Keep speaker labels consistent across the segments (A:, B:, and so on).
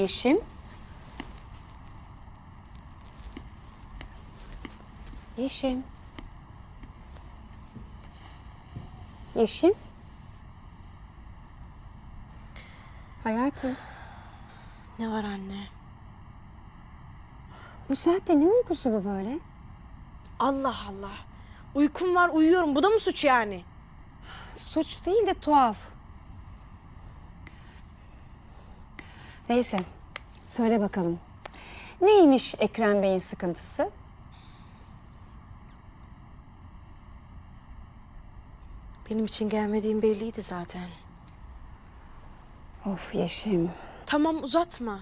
A: Yeşim. Yeşim. Yeşim. Hayatım,
B: Ne var anne?
A: bu saatte ne uykusu bu böyle?
B: Allah Allah. Uykum var uyuyorum. Bu da mı suç yani?
A: Suç değil de tuhaf. Neyse, söyle bakalım. Neymiş Ekrem Bey'in sıkıntısı?
B: Benim için gelmediğim belliydi zaten.
A: Of Yeşim.
B: Tamam uzatma.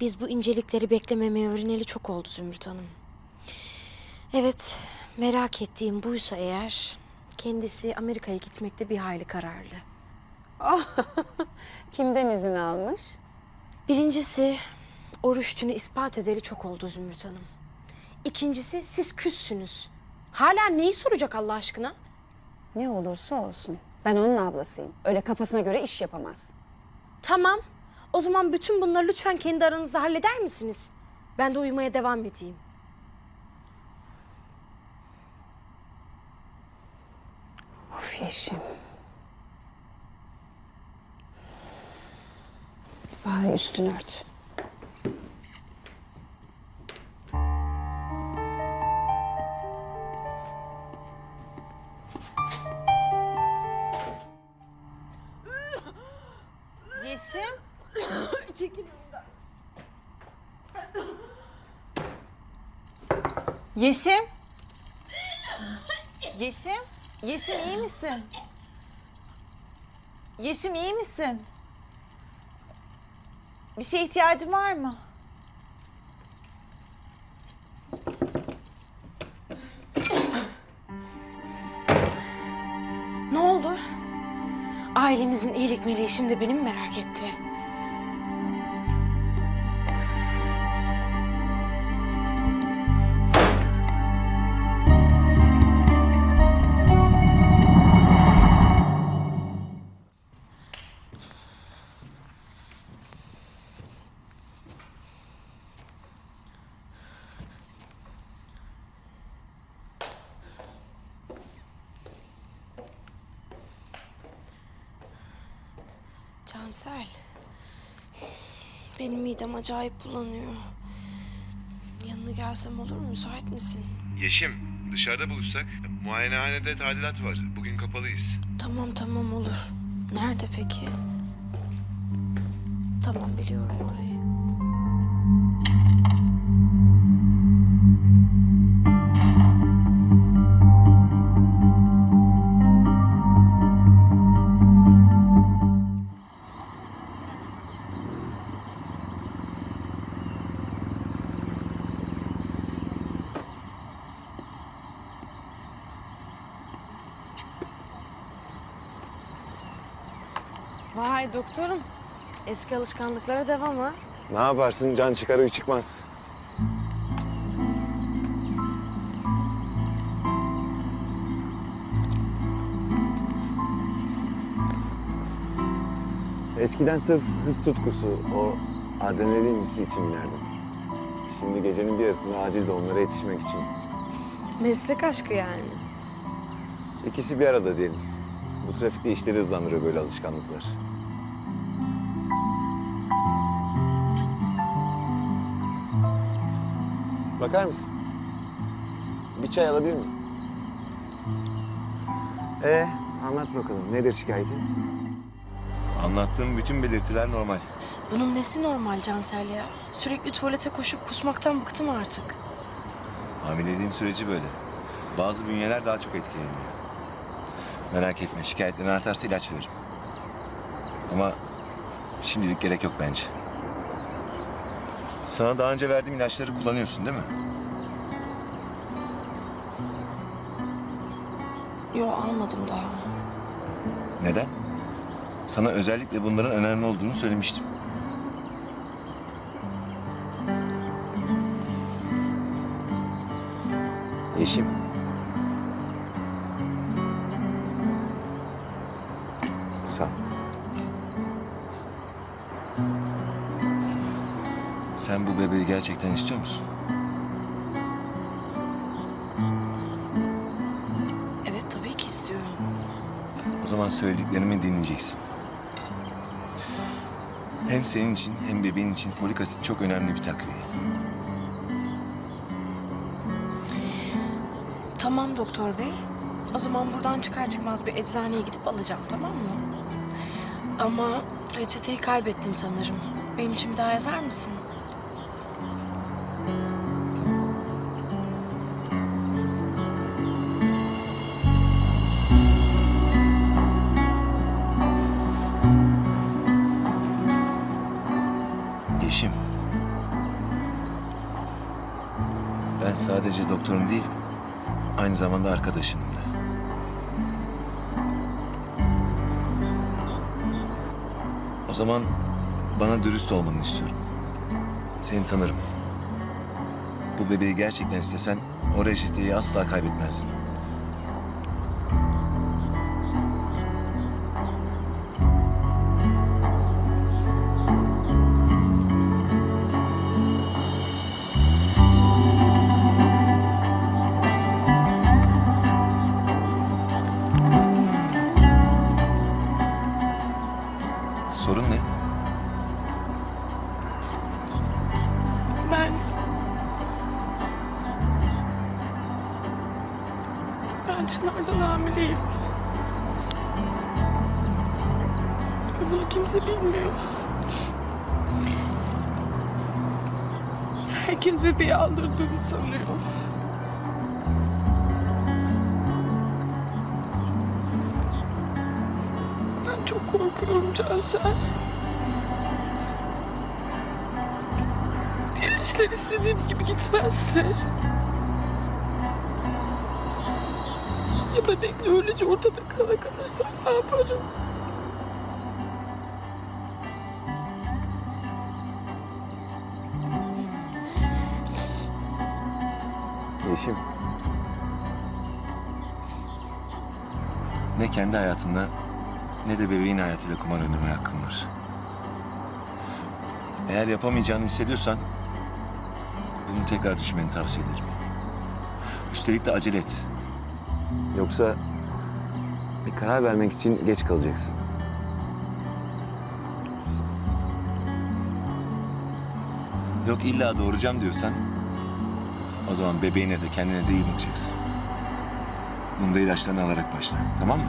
B: Biz bu incelikleri beklememeyi öğreneli çok oldu Zümrüt Hanım. Evet, merak ettiğim buysa eğer... ...kendisi Amerika'ya gitmekte bir hayli kararlı.
A: Kimden izin almış?
B: Birincisi, o rüştünü ispat edeli çok oldu Zümrüt Hanım. İkincisi, siz küssünüz. Hala neyi soracak Allah aşkına?
A: Ne olursa olsun. Ben onun ablasıyım. Öyle kafasına göre iş yapamaz.
B: Tamam. O zaman bütün bunları lütfen kendi aranızda halleder misiniz? Ben de uyumaya devam edeyim.
A: Of Yeşim. Bari üstünü ört.
C: Yeşim. Yeşim. Yeşim. Yeşim iyi misin? Yeşim iyi misin? Bir şeye ihtiyacın var mı?
B: Ne oldu? Ailemizin iyilik meleği şimdi beni mi merak etti? Cansel. Benim midem acayip bulanıyor. Yanına gelsem olur mu? Müsait misin?
D: Yeşim, dışarıda buluşsak. Muayenehanede tadilat var. Bugün kapalıyız.
B: Tamam tamam olur. Nerede peki? Tamam biliyorum orayı. Eski alışkanlıklara devam ha.
D: Ne yaparsın? Can çıkar uy çıkmaz. Eskiden sırf hız tutkusu, o adrenalin hissi için binerdim. Şimdi gecenin bir yarısında acil doğumlara yetişmek için.
B: Meslek aşkı yani.
D: İkisi bir arada diyelim. Bu trafikte işleri hızlandırıyor böyle alışkanlıklar. Bakar mısın? Bir çay alabilir miyim? Ee, anlat bakalım. Nedir şikayetin? Anlattığım bütün belirtiler normal.
B: Bunun nesi normal Cansel ya? Sürekli tuvalete koşup kusmaktan bıktım artık.
E: Hamileliğin süreci böyle. Bazı bünyeler daha çok etkileniyor. Merak etme, şikayetlerin artarsa ilaç veririm. Ama şimdilik gerek yok bence. Sana daha önce verdiğim ilaçları kullanıyorsun değil mi?
B: Yo almadım daha.
E: Neden? Sana özellikle bunların önemli olduğunu söylemiştim.
D: Yeşim.
E: Sen bu bebeği gerçekten istiyor musun?
B: Evet tabii ki istiyorum.
E: O zaman söylediklerimi dinleyeceksin. Hem senin için hem bebeğin için folik asit çok önemli bir takviye.
B: Tamam doktor bey. O zaman buradan çıkar çıkmaz bir eczaneye gidip alacağım tamam mı? Ama reçeteyi kaybettim sanırım. Benim için bir daha yazar mısın?
E: Sadece doktorum değil, aynı zamanda arkadaşınım da. O zaman bana dürüst olmanı istiyorum. Seni tanırım. Bu bebeği gerçekten istesen o reçeteyi asla kaybetmezdin.
B: Aldırdığımı sanıyor. Ben çok korkuyorum Cansel. Diğer işler istediğim gibi gitmezse... Ya bebekle öylece ortada kala kalırsam ne yaparım?
E: Yeşim. Ne kendi hayatında ne de bebeğin hayatıyla kumar oynamaya hakkın var. Eğer yapamayacağını hissediyorsan bunu tekrar düşünmeni tavsiye ederim. Üstelik de acele et.
D: Yoksa bir karar vermek için geç kalacaksın.
E: Yok illa doğuracağım diyorsan o zaman bebeğine de kendine de iyi bakacaksın. Bunda ilaçlarını alarak başla. Tamam mı?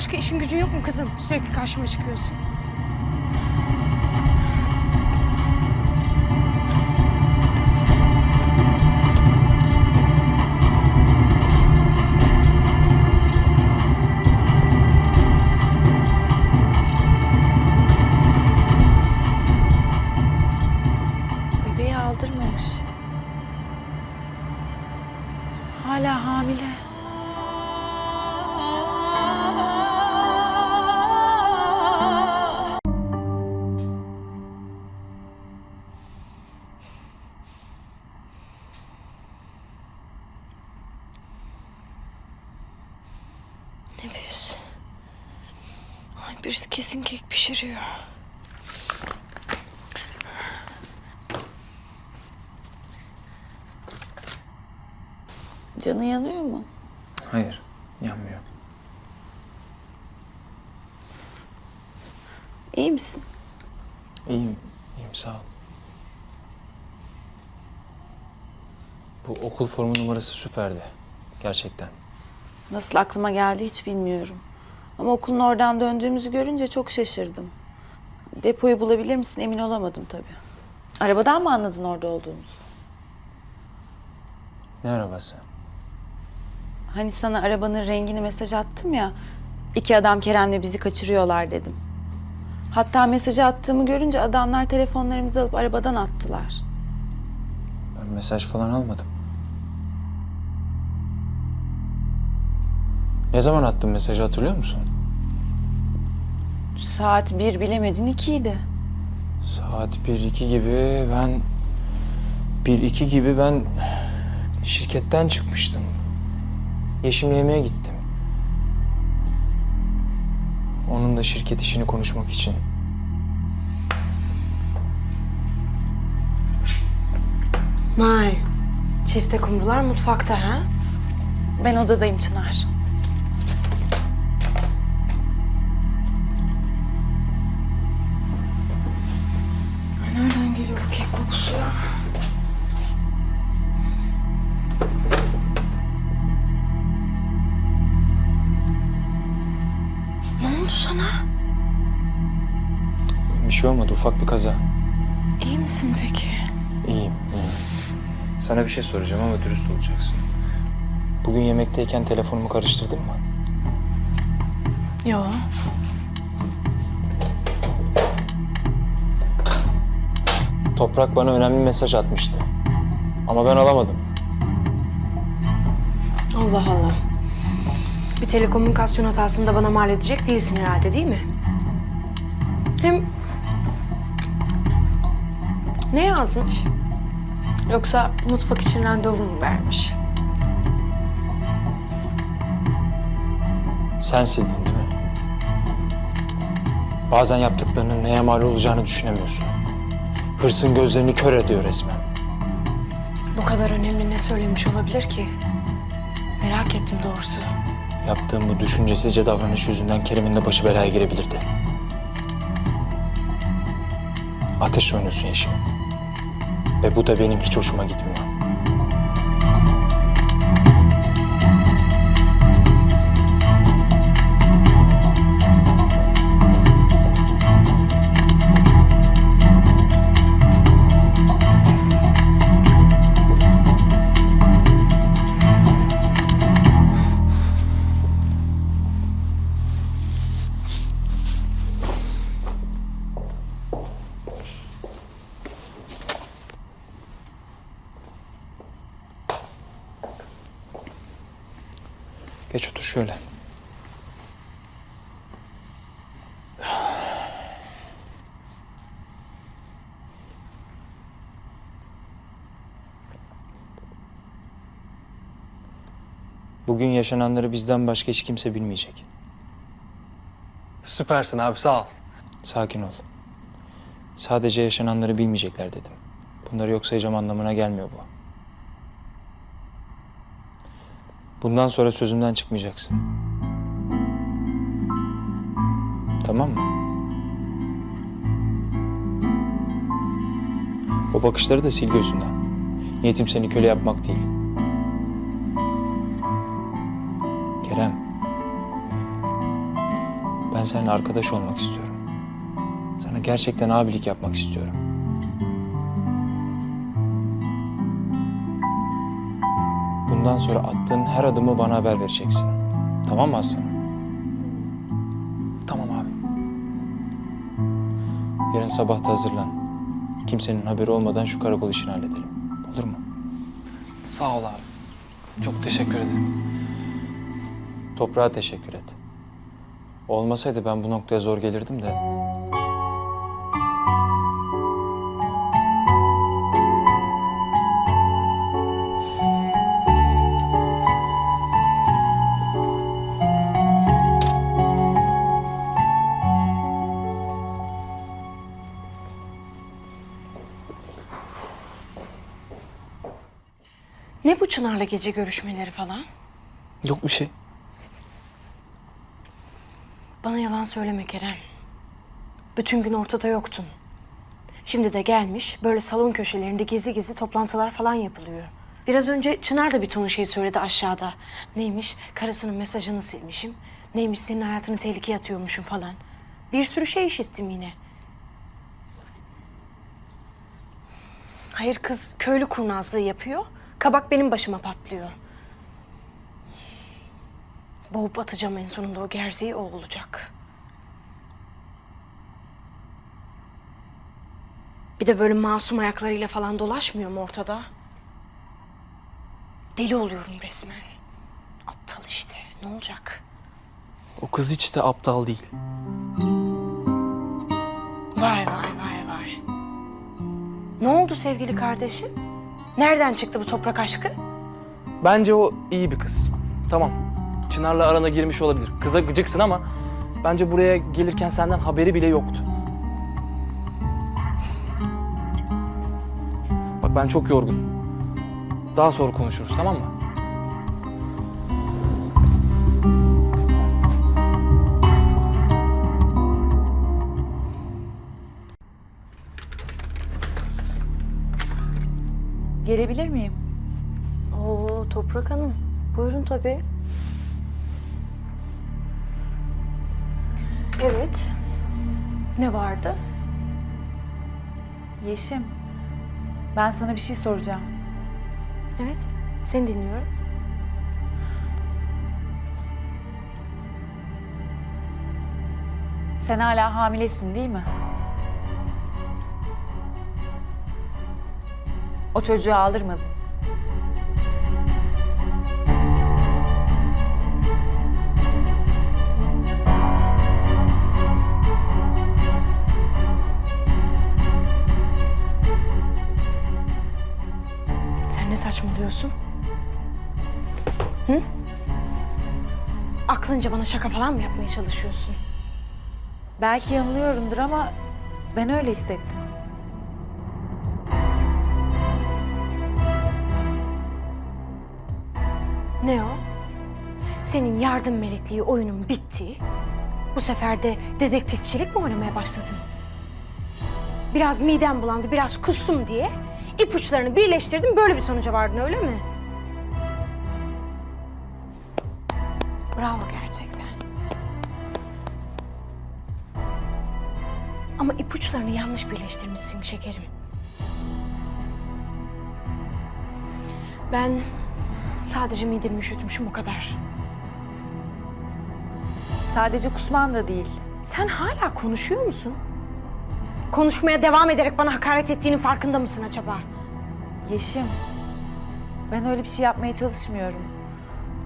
B: Başka işin gücün yok mu kızım? Sürekli karşıma çıkıyorsun. Birisi kesin kek pişiriyor.
C: Canı yanıyor mu?
F: Hayır, yanmıyor.
C: İyi misin?
F: İyiyim, iyiyim sağ ol. Bu okul formu numarası süperdi. Gerçekten.
C: Nasıl aklıma geldi hiç bilmiyorum. Ama okulun oradan döndüğümüzü görünce çok şaşırdım. Depoyu bulabilir misin emin olamadım tabii. Arabadan mı anladın orada olduğumuzu?
F: Ne arabası?
C: Hani sana arabanın rengini mesaj attım ya. İki adam Kerem'le bizi kaçırıyorlar dedim. Hatta mesajı attığımı görünce adamlar telefonlarımızı alıp arabadan attılar.
F: Ben mesaj falan almadım. Ne zaman attın mesajı hatırlıyor musun?
C: Saat bir bilemedin ikiydi.
F: Saat 1-2 gibi ben... 1-2 gibi ben şirketten çıkmıştım. Yeşim'le yemeğe gittim. Onun da şirket işini konuşmak için.
B: Vay. Çifte kumrular mutfakta ha?
C: Ben odadayım Çınar.
F: Şey olmadı, ufak bir kaza.
B: İyi misin peki?
F: İyiyim, iyiyim. Sana bir şey soracağım ama dürüst olacaksın. Bugün yemekteyken telefonumu karıştırdın mı?
B: Yok.
F: Toprak bana önemli mesaj atmıştı. Ama ben alamadım.
B: Allah Allah. Bir telekomünikasyon hatasını da bana mal edecek değilsin herhalde değil mi? Hem... Ne yazmış? Yoksa mutfak için randevu mu vermiş?
F: Sen sildin değil mi? Bazen yaptıklarının neye mal olacağını düşünemiyorsun. Hırsın gözlerini kör ediyor resmen.
B: Bu kadar önemli ne söylemiş olabilir ki? Merak ettim doğrusu.
F: Yaptığım bu düşüncesizce davranış yüzünden Kerim'in de başı belaya girebilirdi. Ateş oynuyorsun Yeşim. Ve bu da benim hiç hoşuma gitmiyor. Bugün yaşananları bizden başka hiç kimse bilmeyecek.
G: Süpersin abi sağ ol.
F: Sakin ol. Sadece yaşananları bilmeyecekler dedim. Bunları yok sayacağım anlamına gelmiyor bu. Bundan sonra sözümden çıkmayacaksın. Tamam mı? O bakışları da sil gözünden. Niyetim seni köle yapmak değil. Ben seninle arkadaş olmak istiyorum. Sana gerçekten abilik yapmak istiyorum. Bundan sonra attığın her adımı bana haber vereceksin. Tamam mı Aslanım?
G: Tamam abi.
F: Yarın sabah da hazırlan. Kimsenin haberi olmadan şu karakol işini halledelim. Olur mu?
G: Sağ ol abi. Çok teşekkür ederim.
F: Toprağa teşekkür et. Olmasaydı ben bu noktaya zor gelirdim de.
B: Ne bu Çınar'la gece görüşmeleri falan?
G: Yok bir şey.
B: Bana yalan söyleme Kerem. Bütün gün ortada yoktun. Şimdi de gelmiş böyle salon köşelerinde gizli gizli toplantılar falan yapılıyor. Biraz önce Çınar da bir ton şey söyledi aşağıda. Neymiş karısının mesajını silmişim. Neymiş senin hayatını tehlikeye atıyormuşum falan. Bir sürü şey işittim yine. Hayır kız köylü kurnazlığı yapıyor. Kabak benim başıma patlıyor. Boğup atacağım en sonunda o gerzeği o olacak. Bir de böyle masum ayaklarıyla falan dolaşmıyor mu ortada? Deli oluyorum resmen. Aptal işte. Ne olacak?
G: O kız hiç de aptal değil.
B: Vay vay vay vay. Ne oldu sevgili kardeşim? Nereden çıktı bu toprak aşkı?
G: Bence o iyi bir kız. Tamam. Çınar'la arana girmiş olabilir. Kıza gıcıksın ama bence buraya gelirken senden haberi bile yoktu. Bak ben çok yorgunum. Daha sonra konuşuruz tamam mı?
C: Gelebilir miyim?
B: Oo Toprak Hanım. Buyurun tabii. Evet. Ne vardı?
C: Yeşim, ben sana bir şey soracağım.
B: Evet. Seni dinliyorum.
C: Sen hala hamilesin değil mi? O çocuğu aldırmadın.
B: Saçmalıyorsun? Hı? Aklınca bana şaka falan mı yapmaya çalışıyorsun?
C: Belki yanılıyorumdur ama ben öyle hissettim.
B: Ne o? Senin yardım melekliği oyunun bitti. Bu sefer de dedektifçilik mi oynamaya başladın? Biraz midem bulandı, biraz kustum diye ipuçlarını birleştirdim, böyle bir sonuca vardın öyle mi? Bravo gerçekten. Ama ipuçlarını yanlış birleştirmişsin şekerim. Ben sadece midemi üşütmüşüm o kadar.
C: Sadece kusman da değil.
B: Sen hala konuşuyor musun? Konuşmaya devam ederek bana hakaret ettiğinin farkında mısın acaba?
C: Yeşim, ben öyle bir şey yapmaya çalışmıyorum.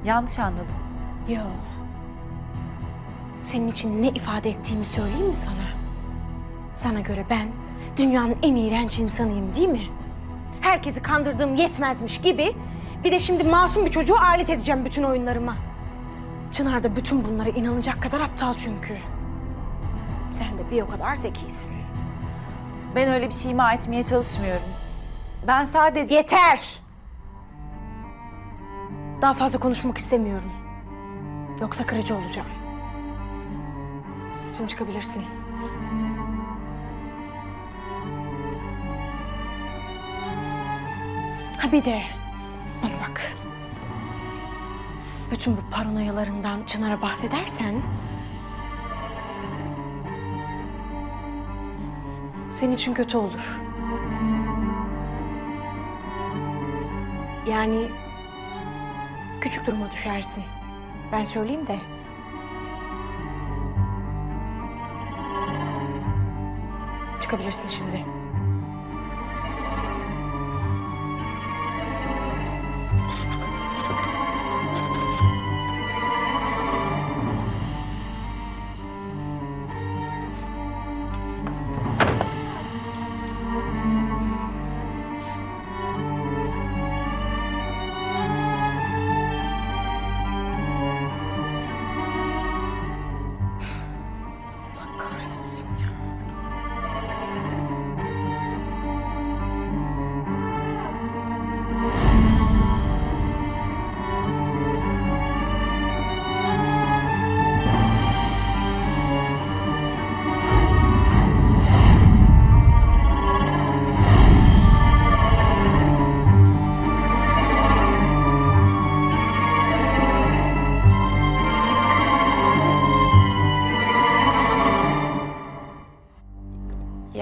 C: Yanlış anladın.
B: Yo. Senin için ne ifade ettiğimi söyleyeyim mi sana? Sana göre ben dünyanın en iğrenç insanıyım değil mi? Herkesi kandırdığım yetmezmiş gibi bir de şimdi masum bir çocuğu alet edeceğim bütün oyunlarıma. Çınar da bütün bunlara inanacak kadar aptal çünkü. Sen de bir o kadar zekisin.
C: Ben öyle bir şey ima etmeye çalışmıyorum. Ben sadece...
B: Yeter! Daha fazla konuşmak istemiyorum. Yoksa kırıcı olacağım. Şimdi çıkabilirsin. Ha bir de bana bak. Bütün bu paranoyalarından Çınar'a bahsedersen senin için kötü olur. Yani küçük duruma düşersin. Ben söyleyeyim de. Çıkabilirsin şimdi.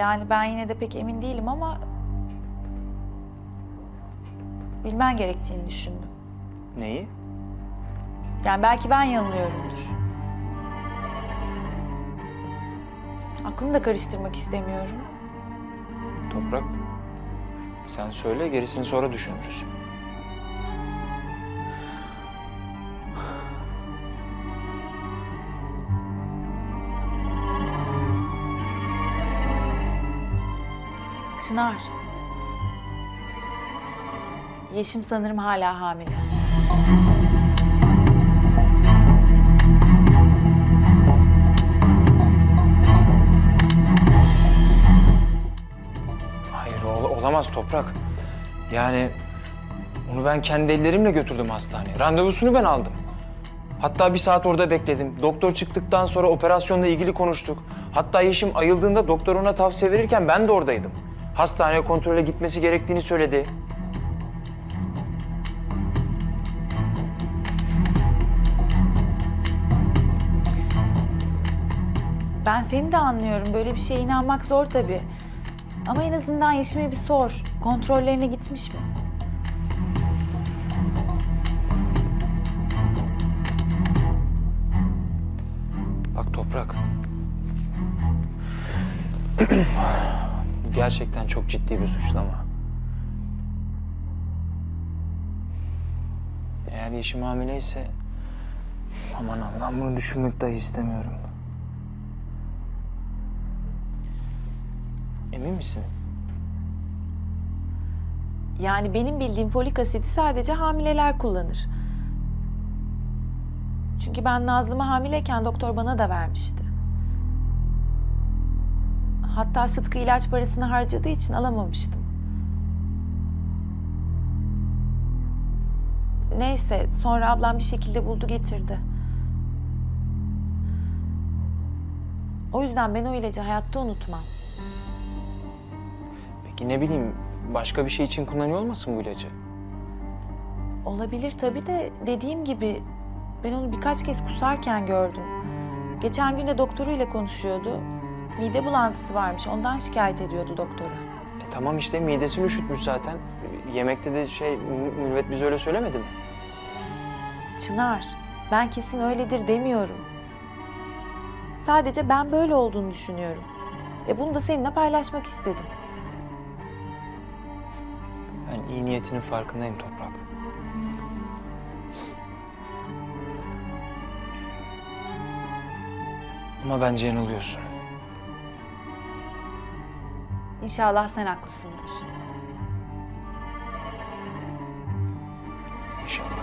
C: Yani ben yine de pek emin değilim ama... Bilmen gerektiğini düşündüm.
F: Neyi?
C: Yani belki ben yanılıyorumdur. Aklını da karıştırmak istemiyorum.
F: Toprak. Sen söyle gerisini sonra düşünürüz.
C: Çınar. Yeşim sanırım hala hamile.
F: Hayır ol- olamaz Toprak. Yani onu ben kendi ellerimle götürdüm hastaneye. Randevusunu ben aldım. Hatta bir saat orada bekledim. Doktor çıktıktan sonra operasyonla ilgili konuştuk. Hatta Yeşim ayıldığında doktor ona tavsiye verirken ben de oradaydım. Hastaneye kontrole gitmesi gerektiğini söyledi.
C: Ben seni de anlıyorum. Böyle bir şeye inanmak zor tabii. Ama en azından Yeşim'e bir sor. Kontrollerine gitmiş mi?
F: Bak Toprak. Gerçekten çok ciddi bir suçlama. Eğer Yeşim hamileyse... Aman Allah'ım bunu düşünmek dahi istemiyorum. Emin misin?
C: Yani benim bildiğim folik asidi sadece hamileler kullanır. Çünkü ben Nazlı'ma hamileyken doktor bana da vermişti. Hatta Sıtkı ilaç parasını harcadığı için alamamıştım. Neyse sonra ablam bir şekilde buldu getirdi. O yüzden ben o ilacı hayatta unutmam.
F: Peki ne bileyim başka bir şey için kullanıyor olmasın bu ilacı?
C: Olabilir tabii de dediğim gibi ben onu birkaç kez kusarken gördüm. Geçen gün de doktoruyla konuşuyordu. Mide bulantısı varmış. Ondan şikayet ediyordu doktora.
F: E tamam işte midesini üşütmüş zaten. Yemekte de şey Mü- Mürvet bize öyle söylemedi mi?
C: Çınar, ben kesin öyledir demiyorum. Sadece ben böyle olduğunu düşünüyorum. Ve bunu da seninle paylaşmak istedim.
F: Ben iyi niyetinin farkındayım Toprak. Ama bence yanılıyorsun.
C: İnşallah sen haklısındır.
F: İnşallah.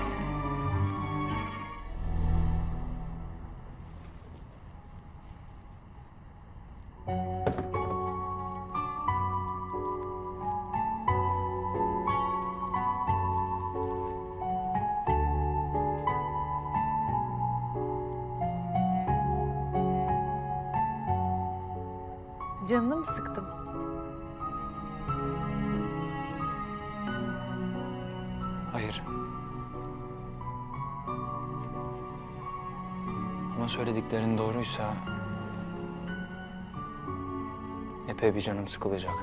C: Canını mı sıktım?
F: Söylediklerin doğruysa... epey bir canım sıkılacak.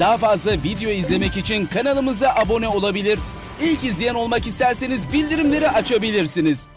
H: Daha fazla video izlemek için kanalımıza abone olabilir. İlk izleyen olmak isterseniz bildirimleri açabilirsiniz.